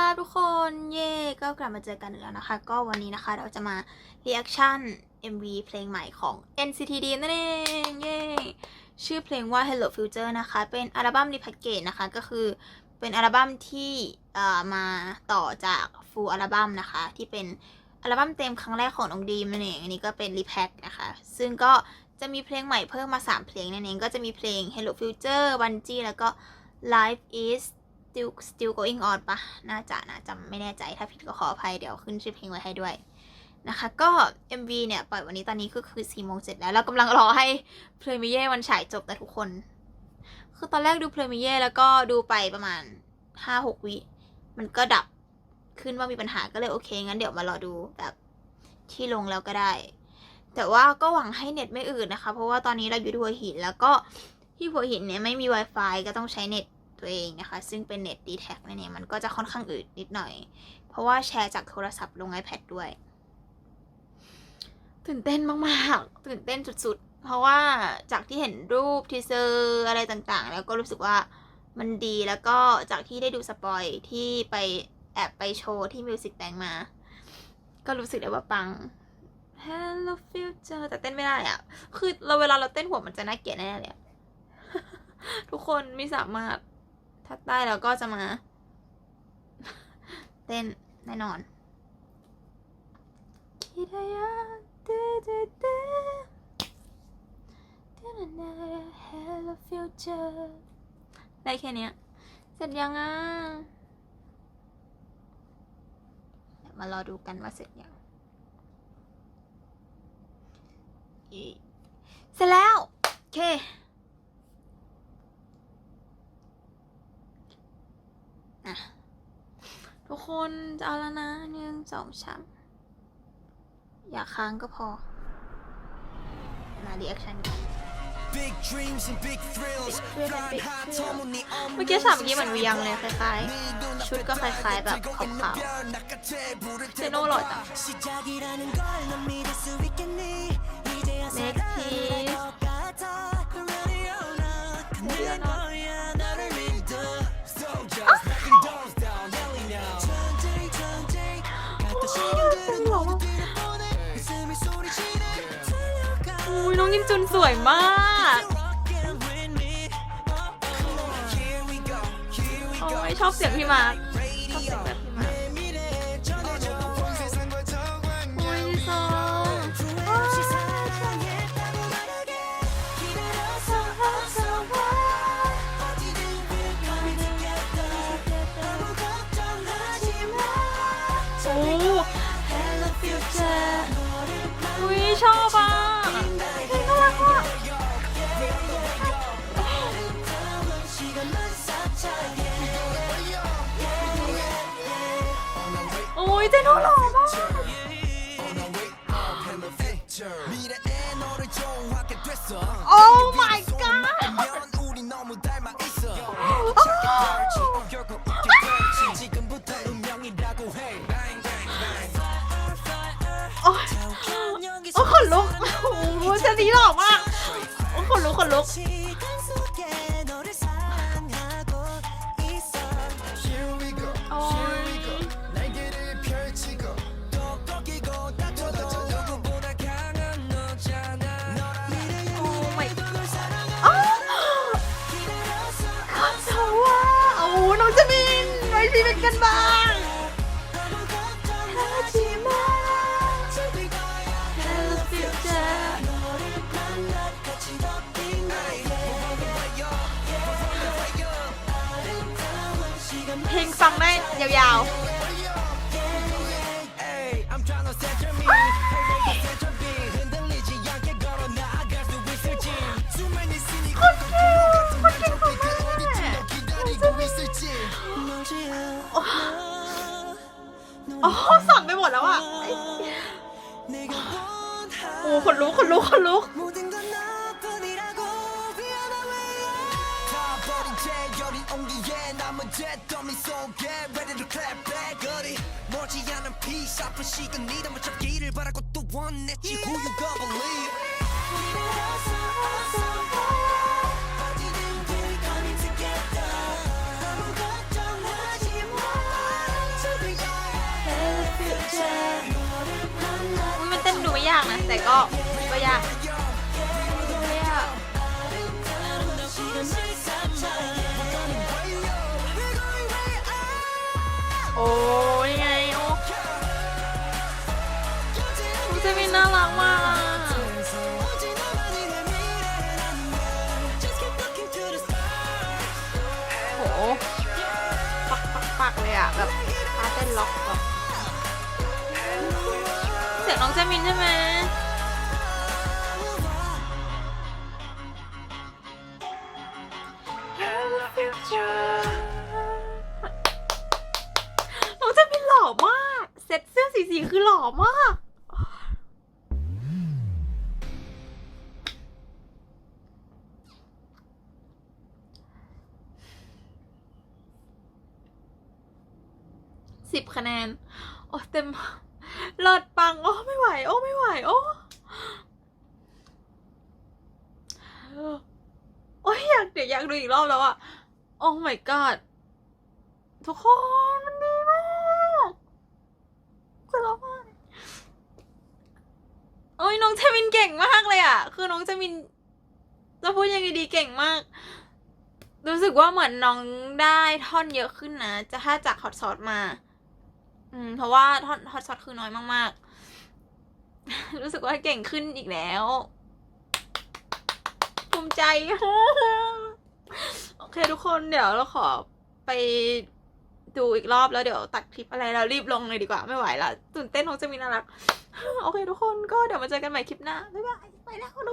ค่ะทุกคนเย่ก็กลับมาเจอกันอีกแล้วนะคะ ก็วันนี้นะคะเราจะมา reaction MV เพลงใหม่ของ NCT Dream นั่นเองเย่ชื่อเพลงว่า Hello Future นะคะ เป็นอัลบั้มรีแพคเกจนะคะ ก็คือเป็นอัลบั้มที่มาต่อจากฟูลอัลบั้มนะคะ ที่เป็นอัลบั้มเต็มครั้งแรกของน้องดีมนั่นเองอันนี้ก็เป็นรีแพคนะคะ ซึ่งก็จะมีเพลงใหม่เพิ่มมา 3 เพลงนั่นเองก็จะมีเพลง Hello Future Bungie แล้วก็ Life is still still going on ปะน่าจะนะจำไม่แน่ใจถ้าผิดก็ขออภัยเดี๋ยวขึ้นชื่อเพลงไว้ให้ด้วยนะคะ ก็ MV เนี่ย ปล่อยวันนี้ตอนนี้ก็คือ4โมงเสร็จแล้ว เรากำลังรอให้เพลมิเย่วันฉายจบนะทุกคน คือตอนแรกดูเพลมิเย่แล้วก็ดูไปประมาณ 5-6 วิ มันก็ดับขึ้นว่ามีปัญหาก็เลยโอเค งั้นเดี๋ยวมารอดูแบบที่ลงแล้วก็ได้ แต่ว่าก็หวังให้เน็ตไม่อืดนะคะ เพราะว่าตอนนี้เราอยู่ที่หัวหินแล้วก็ที่หัวหินเนี่ยไม่มี Wi-Fi ก็ต้องใช้เน็ต ตัวเองนะคะ ซึ่งเป็นเน็ต d t แทนั่นเองมันก็จะค่อนข้างอืดนิดหน่อย เพราะว่าแชร์จากโทรศัพท์ลง iPad ด้วย ตื่นเต้นมากๆ ตื่นเต้นสุดๆ เพราะว่าจากที่เห็นรูปทีเซอร์อะไรต่างๆ แล้วก็รู้สึกว่ามันดีแล้วก็จากที่ได้ดูสปอยที่ไปแอบไปโชว์ที่มิวสิกแบงมา ก็รู้สึกได้ว่าปัง Hello Future แต่เต้นไม่ได้อะคือเราเวลาเราเต้นหัวมันจะน่าเกลียดแน่เลยทุกคนไม่สามารถ ถ้าได้แล้วก็จะมา เต้นแน่นอนคิดยะเดเดเดเดนานา Hello Future ได้แค่เนี้ยเสร็จยังอะมารอดูกันว่าเสร็จยังเสร็จแล้ว โอเค อะ ทุก คนจะเอาแล้วนะหนึ่งสองสามอย่าค้างก็พอ มาดีแอคชั่นกัน Big dreams and big thrills. Big dreams and Flying big high, thrills. tom on the เมื่อกี้ฉากเมื่อกี้เหมือนเวียงเลยคล้ายๆ ชุดก็คล้ายๆแบบขาวๆเซโน่หล่อจัง อุ้ยน้องยินจุนสวยมาก Walking with me. Oh, oh. Here we go, here we โอ้ go. ยชอบเสียงพี่มาร์ค โอ้ยเจโน่หล่อมากโอ้ my god โอ้ยโอ้ยขนลุกโอ้ยเจนนี่หล่อมาก โอ้ยขนลุกขนลุก กันบ้าง 아무 걱정하지 마 즐길 거야 Hello Future 너를 만나 같이 덮인 나에게 아름다운 시간 เพลงฟังได้ยาว Hey, I'm trying to set your me. Hey, baby, set your beat. 흔들리지 않게 걸어 나아갈 수 있을지. 수많이 있으니 그 어디쯤 너 기다리고 있을지. 멀지 않아. ๆอ๋อสั่นไปหมดแล้วอ่ะ 내가 โอ้ 원한 ขนลุกขนลุกขนลุก 모든 건 너뿐이라고 미안함에 가버린 채 여린 온기에 남은 잿더미 속에 Ready to clap back 어디 멀지 않은 peace 아픈 시간 네가 멈춰기를 바라고 또 원했지 Who you gonna believe แต่ก็ก็ยากไม่ยากโอ้ยไงโอ้น้องเจมินน่ารักมาก โห ปักปักปักเลยอะแบบท่าเต้นล็อกแบบ เสียงน้องเจมินใช่ไหมน้องเจมินหล่อมาก เซ็ตเสื้อสีสีคือหล่อมาก สิบคะแนน โอ้เต็ม เลิศปัง โอ้ไม่ไหว โอ้ไม่ไหว โอ้โอ้ยอยากเดี๋ยวอยากดูอีกรอบแล้วอะโอ้ my god ทุกคนมันดีมากจะร้องไห้โอ้ยน้องเจมินเก่งมากเลยอะคือน้องเจมิน จะพูดยังไงดีเก่งมาก รู้สึกว่าเหมือนน้องได้ท่อนเยอะขึ้นนะ จะถ้าจากฮอตซอสมา อืมเพราะว่าท่อนฮอตซอสคือน้อยมาก ๆ รู้สึกว่าเก่งขึ้นอีกแล้ว ภูมิใจ โอเคทุกคนเดี๋ยวเราขอไปดูอีกรอบแล้วเดี๋ยวตัดคลิปอะไรแล้วรีบลงเลยดีกว่าไม่ไหวละตื่นเต้นของจะมีน่ารัก โอเคทุกคนก็เดี๋ยวมาเจอกันใหม่คลิปหน้า บ๊ายบาย ไปแล้วดู